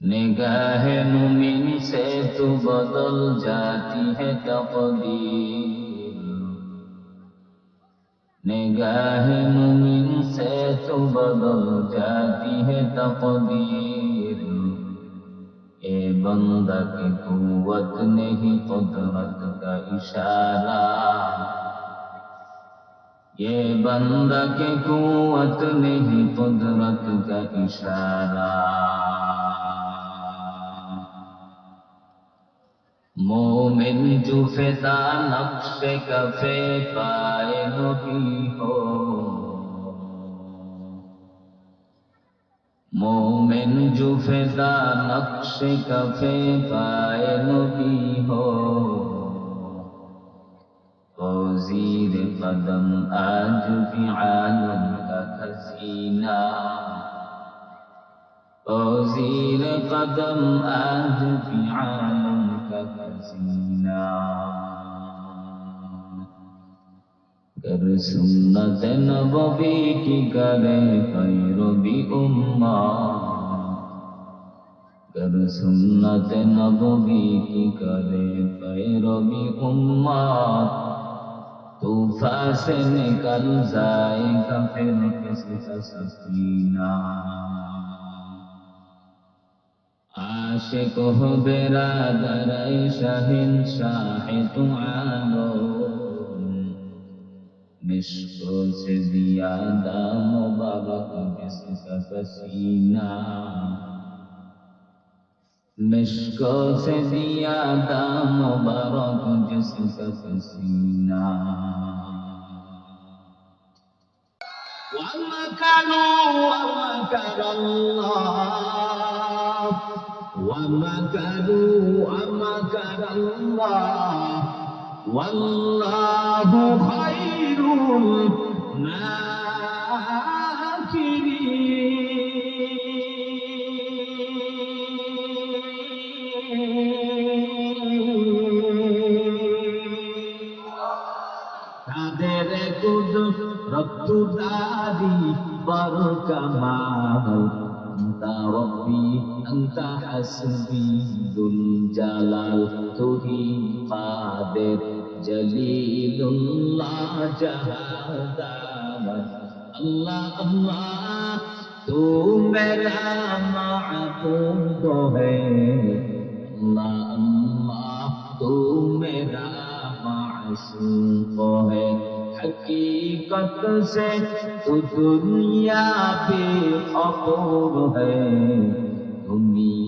نگاہ مومن سے تو بدل جاتی ہے تقدیر نگاہ مومن سے تو بدل جاتی ہے تقدیر اے بندہ کی قوت نہیں قدرت کا اشارہ یہ بندہ کی قوت نہیں قدرت کا اشارہ मोमिन जुफेदा नक्श कफे पाए नबी हो मोमिन जुफेदा नक्श कफे पाए नबी हो वजीर कदम आज भी आलम का खजीना वजीर कदम आज भी आलम का खजीना कर सुन्नत नबवी की करे पैरवी उम्मा कर सुन्नत नबवी की करे पैरवी उम्मा तूफा से निकल जाएगा फिर किसका सकीना আশিক হবে রাধারাই শাহিন শাহে তু আলো مشکل سے زیادہ مبارک جس کا پسینہ مشکل سے زیادہ مبارک جس کا پسینہ ومكروا ومكر الله ومكروا ومكر الله والله خير الماكرين তাদের কুদ রক্তুদারি বড় কামাল আন্তা রব্বি আনতা হাসবি দুল জালাল তুহি কাদের জলিলুল্লাহ জাহাদার আল্লাহ আল্লাহ তু মেরা মাহবুব হে। আল্লাহ আল্লাহ তু মেরা মাসুক হে। حقیقت سے تو دنیا پہ عبور ہے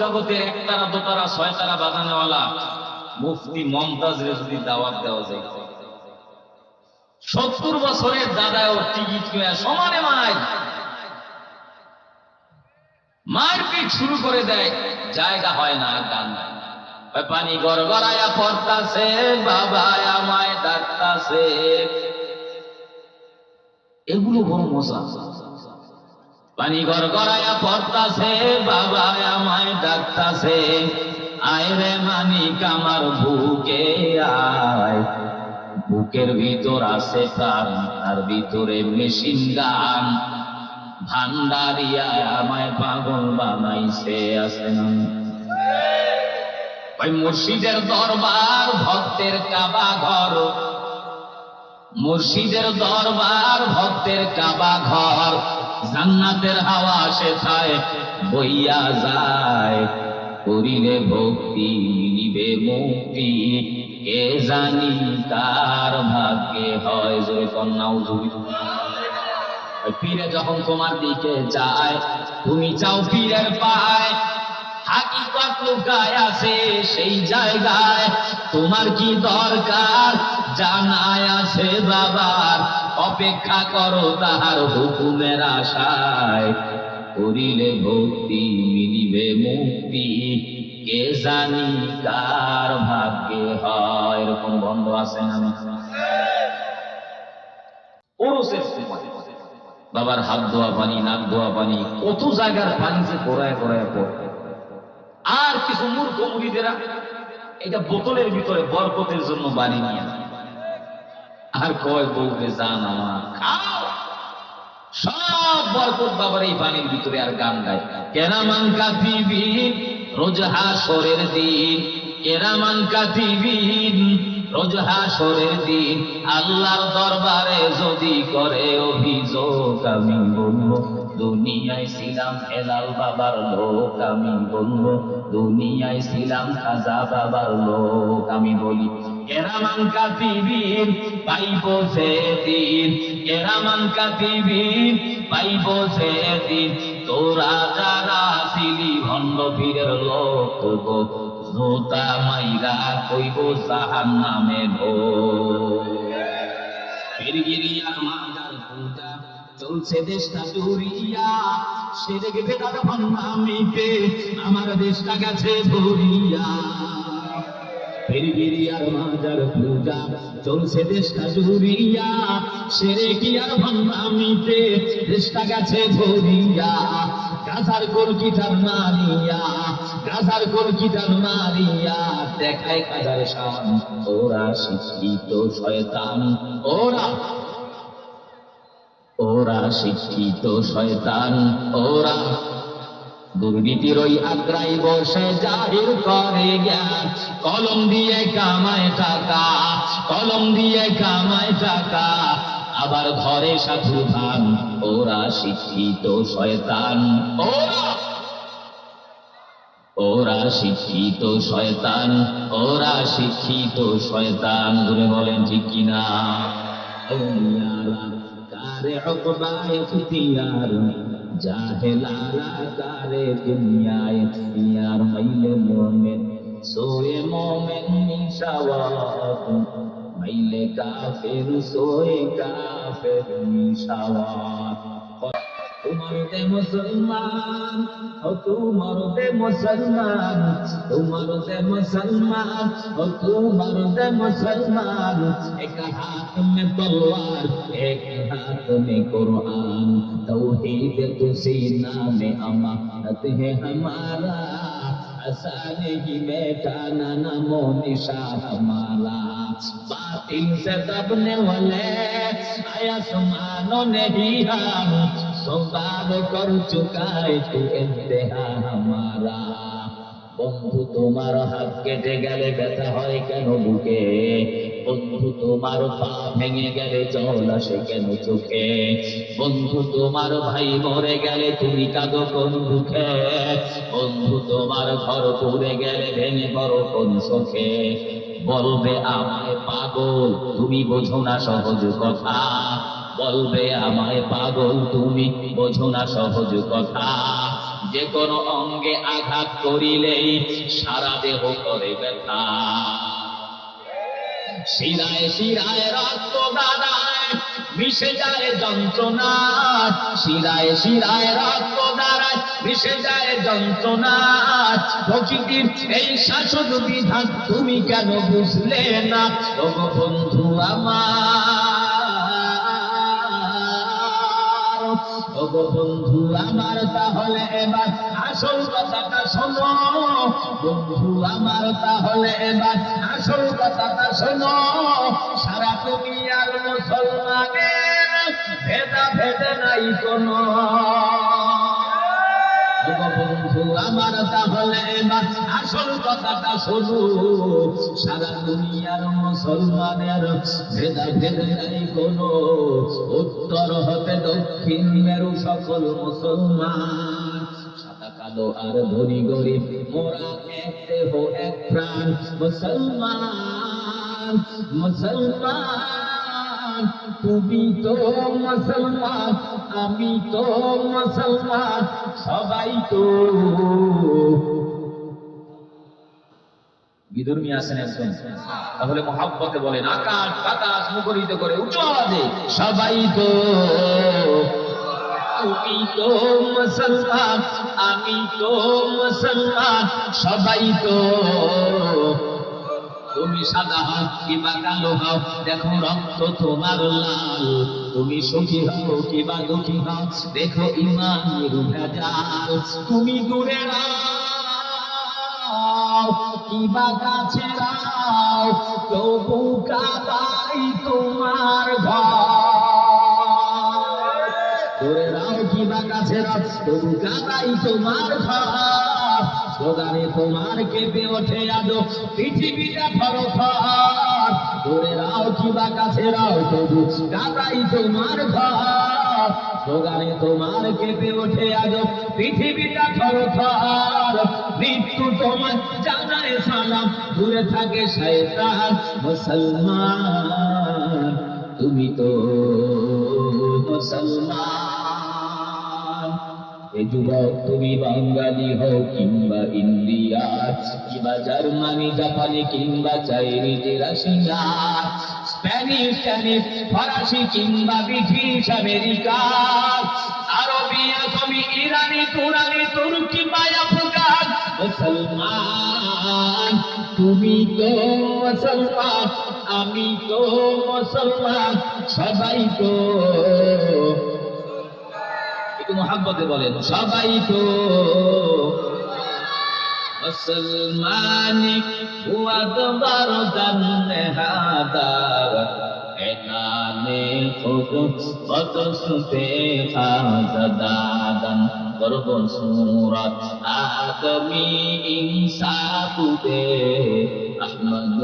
জগতের একতারা দোতারা ছয় তারা বাজানোওয়ালা মুফতি মমতাজ রেজুদি দাওয়াত দেওয়া যায় সত্তর বছরের দাদা ও টিকিট কিনে সমানে মায় মারপিট শুরু করে দেয়, জায়গা হয় না গান পানি গড়গড়ায়া পড়তাছে, বাবা আমায় ডাকতাছে। এগুলো বড় মজা। পানি গড়গড়ায়া পড়তাছে, বাবা আমায় ডাকতাছে। আয় রে মানিক, আমার বুকে আয়। বুকের ভিতর আছে প্রাণ, তার ভিতরে মেশিন গান। ভান্ডারিয়া আমায় পাগল বানাইছে, আছে ওই মুর্শিদের দরবার, ভক্তের কাবা ঘর। মুর্শিদের দরবার, ভক্তের কাবা ঘর। জান্নাতের হাওয়া সেথায় বইয়া যায়। করিলে ভক্তি মিলিবে মুক্তি। কে জানি কার ভাগ্যে হয় জয় কন্যাও জুড়ি পীরে যখন তোমার দিকে যায়, তুমি চাও পীরের পায় আছে সেই জায়গায়। তোমার কি দরকার? জানায় আছে বাবার। অপেক্ষা করো তাহার হুকুমের আশায়। করিলে ভক্তি, মিলিবে মুক্তি। কে জানি কার ভাগ্যে হয়, এরকম বন্ধ আছে না বাবার হাত ধোয়া পানি, নাক ধোয়া পানি, কত জায়গার পানি যে কোরায় কোরায় পড়ে। আর কিছু মূর্খ মুড়িদেরা এটা বোতলের ভিতরে বরকতের জন্য বাড়ি নিয়ে। আর কয় বউকে জান আমার, খাও। সব বরকত বাবার এই পানির ভিতরে আর গান গায় কেরামান কাতিবিন রোজ হাসরের দিন। কেরামান কাতিবিন রোজ হাসরের দিন। আল্লাহর দরবারে যদি করে অভিযোগ, আমি বলব, দুনিয়ায় ছিলাম হেলাল বাবার লোক, আমি বলব, দুনিয়ায় ছিলাম খাজা বাবার লোক, আমি বলি কেরামান কাতিবিন পাইব সেদিন। কেরামান কাতিবিন পাইব সেদিন। তোরা যারা ছিলি ভণ্ড পীরের লোক জোতা মাইরা কইব সাহান নামে গো পীরগিরিয়ার মাজার পূজা চলছে দেশটা জুড়িয়া সেরেক বেদার ভণ্ডামিতে, আমার দেশটা গেছে ভরিয়া পূজা। চলছে দেশটা জুড়িয়া, সেরে দেশটা গেছে ভরিয়া গাছার মারিয়া গাছার মারিয়া দেখায় কাজার ওরা শিক্ষিত শয়তান, ওরা ওরা শিক্ষিত শয়তান, ওরা দুর্নীতির ওই আগ্রাই বসে জাহির করে জ্ঞান কলম দিয়ে কামায় টাকা, কলম দিয়ে কামায় টাকা। আবার ঘরে সাধু ধান ওরা শিক্ষিত শয়তান। ওরা! শিক্ষিত শয়তান, ওরা শিক্ষিত শয়তান। ধরে বলেন ঠিক কিনা কারে ইখতিয়ার জাহেলারা কারে দুনিয়ায় ইখতিয়ার মাইলে মোমেন সোয়ে মোমেন নিশাওয়াত মাইলে কাফের সোয়ে কাফের নিশাওয়াত তোমার দে মুসলমান ও তোমার দে মুসলমান তোমার দে মুসলমান ও তোমার দে মুসলমান এক হাত में तलवार एक हाथ में कुरान तौहीद तो सीना में अमानत है हमारा आसानी ही बैठाना नमो निशा हमारा बातिल से दबने वाले आसमानों ने ही हम সৌদাব কর তু ইন্তেহা হামারা। বন্ধু, তোমার হাত কেটে গেলে ব্যথা হয় কেন বুকে? বন্ধু, তোমার পা ভেঙে গেলে জল আসে কেন চোখে? বন্ধু, তোমার ভাই মরে গেলে তুমি কাঁদো কোন দুঃখে? বন্ধু, তোমার ঘর পুড়ে গেলে ভেঙে পড়ো কোন চোখে বলবে আমায় পাগল, তুমি বোঝো না সহজ কথা। বলবে আমায় পাগল তুমি, বোঝো না সহজ কথা। যে কোনো অঙ্গে আঘাত করিলেই সারা দেহ করে ব্যথা। শিরায় শিরায় রক্ত দাঁড়ায়, মিশে যায় যন্ত্রণা। শিরায় শিরায় রক্ত দাঁড়ায়, মিশে যায় যন্ত্রণা। প্রকৃতির এই শাসন বিধান তুমি কেন বুঝলে না? বন্ধু আমার ওগো বন্ধু, আমার তাহলে এবার আসল কথাটা শোনো। বন্ধু, আমার তাহলে এবার আসল কথাটা শোনো। সারা দুনিয়ার মুসলমানের ভেদা ভেদে নাই কোনো। আমার তাহলে আসল কথাটা সারা দুনিয়ার মুসলমানের ভেদা ভেদে নাই উত্তর হতে দক্ষিণ মেরু সকল মুসলমান। কালো আর ধরি গরিব, মোরা এক দেহ, এক প্রাণ। মুসলমান মুসলমান। তুমি তো মুসলমান, আমি তো মুসলমান, সবাই তো। বিধর্মী তাহলে মহাব্বতে বলেন, আকাশ বাতাস মুখরিত করে আওয়াজে, সবাই তো। তুমি তো মুসলমান, আমি তো মুসলমান, সবাই তো। তুমি সাদা হও কিবা কালো হও দেখো রক্ত তোমার লাল। তুমি সুখী হও কিবা দুঃখী হও, দেখো ইমান ভেজাল তুমি দূরে কিবা কাছে রাও, তবু কাদাই তোমার ঘর। দূরে রাও, কিবা কাছে রাও, তবু কাদাই তোমার ঘর। স্লোগানে তোমার কেঁপে ওঠে আজো পৃথিবীটা থর থর দূরে রাও কিবা কাছে রাও তবু কাদাই তোমার ঘর। স্লোগানে তোমার কেঁপে ওঠে আজো পৃথিবীটা থর থর মৃত্যু তোমার জানায় সালাম। দূরে থাকে শয়তান, মুসলমান। তুমি তো মুসলমান। এ যুবক, তুমি বাঙালি হও কিংবা ইন্ডিয়া, কিংবা জার্মানি, জাপানি, কিংবা চাইনিজ, রাশিয়া, স্প্যানিশ স্প্যানিশ, ফরাসি, কিংবা ব্রিটিশ, আমেরিকা আরবিয়া তুমি ইরানি, তুরানি, তুর্কি, বা আফগান। মুসলমান, তুমি তো মুসলমান, আমি তো মুসলমান, সবাই তো মহাব্বতে বলেন, সবাই তো মুসলমানি হাদার খুব কত সুতে খাজাদাদান গর্ব সুরত আদমি ইনসাফুতে। আহমদ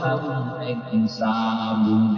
হাম ইনসাফুতে।